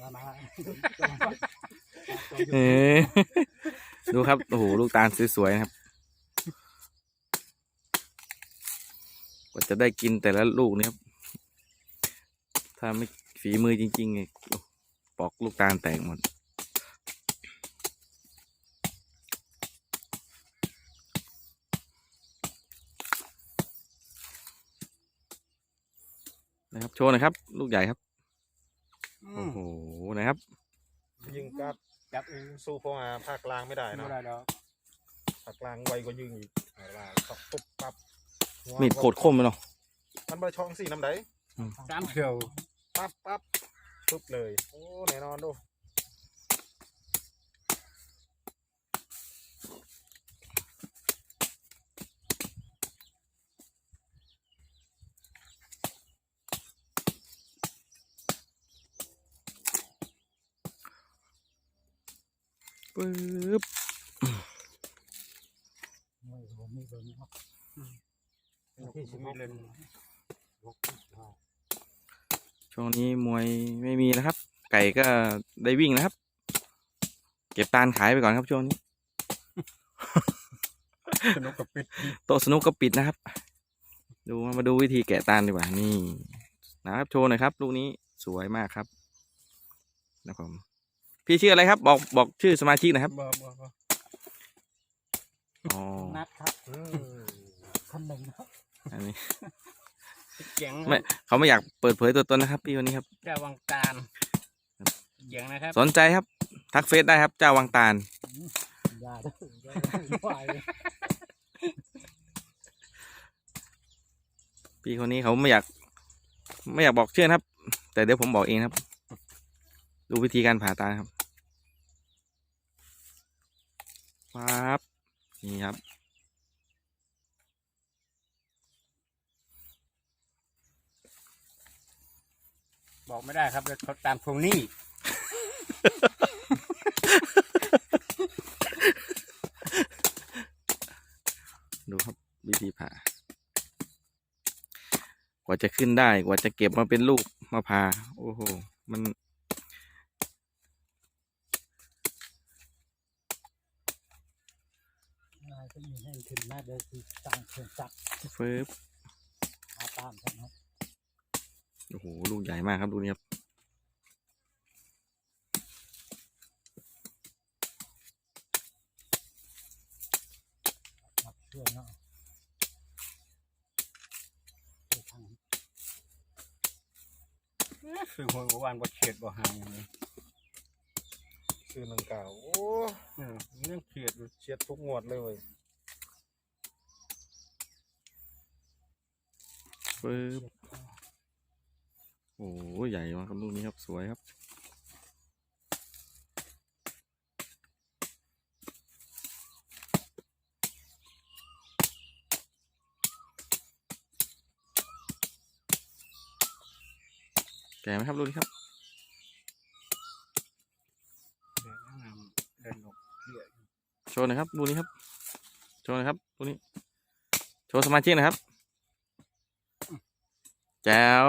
มามาเออดูครับ โอ้โห ลูกตาลสวยๆนะครับ กว่าจะได้กินแต่ละลูกนี่ครับ ถ้าไม่ฝีมือจริงๆเนี่ยปอกลูกตาลแตกหมดนะครับ โชว์นะครับ ลูกใหญ่ครับ โอ้โหนะครับ ยิงกัดจับเองสู้เพราะว่าภาคกลางไม่ได้ไม่เนาะได้ดอกภาคกลางไวกว่ายิงอีกเวลาตอกปุ๊บปั๊บมีดโคตรคมเลยเนาะ มันบะช่องสี่น้ำไดสามเขียวปั๊บปั๊บปุ๊บเลย โอ้แน่นอนดู ปึ๊บ ไม่ผมมีเบอร์นี้ครับ ที่สิบมีเล่น บวก ห้าช่วงนี้มวยไม่มีนะครับ ไก่ก็ได้วิ่งนะครับ เก็บตาลขายไปก่อนครับช่วงนี้สนุกกับปิดโต๊ะสนุกก็ปิดนะครับ ดูมาดูวิธีแกะตาลดีกว่านี่นะครับโชว์หน่อยครับ ลูกนี้สวยมากครับนะครับผม พี่ชื่ออะไรครับบอกบอกชื่อสมาชิกหนะครับบ่บ่บ่อ๋อนัดครับอืมคนหนึ่งครับอันนี้เจ๋งไม่เขาไม่อยากเปิดเผยตัวตนนะครับ พี่คนนี้ครับ เจ้าวังตาลเจ๋งนะครับสนใจครับ ทักเฟซได้ครับ เจ้าวังตาลยาด้วยไหวพี่คนนี้เขาไม่อยาก ไม่อยากบอกชื่อนะครับ แต่เดี๋ยวผมบอกเองครับ ดูวิธีการผ่าตาครับ ปั๊บนี่ครับ บอกไม่ได้ครับเขาตามทวงหนี้ ดูครับวิธีผ่า กว่าจะขึ้นได้กว่าจะเก็บมาเป็นลูกมาผ่า โอ้โห มัน นาย ก็มีให้ขึ้นมาเดินคือตังเครื่องจักรเฟิบหาตามครับโอ้โห ลูกใหญ่มากครับ ดูนี่ครับครับช่วยเนาะทางคือหัวเมื่อวานบ่เฉียดบ่หางเลยซื้อหนึ่งเก่าโอ้เออเรื่องเฉียดอยู่เฉียดทุกงวดเลยเว้ย เฟิบโอ้โหใหญ่มากครับลูกนี้ครับสวยครับแก่ไหมครับลูกนี้ครับเดินออกเฉียดโชว์หน่อยครับดูนี้ครับโชว์หน่อยครับดูนี้ โชว์สมาชิกหนะครับ แจ๋ว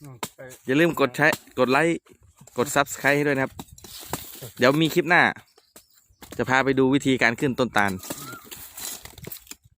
อืมไปอย่าลืมกดใช้กดไลค์ กด Subscribe ให้ด้วยนะครับ เดี๋ยวมีคลิปหน้า จะพาไปดูวิธีการขึ้นต้นตาล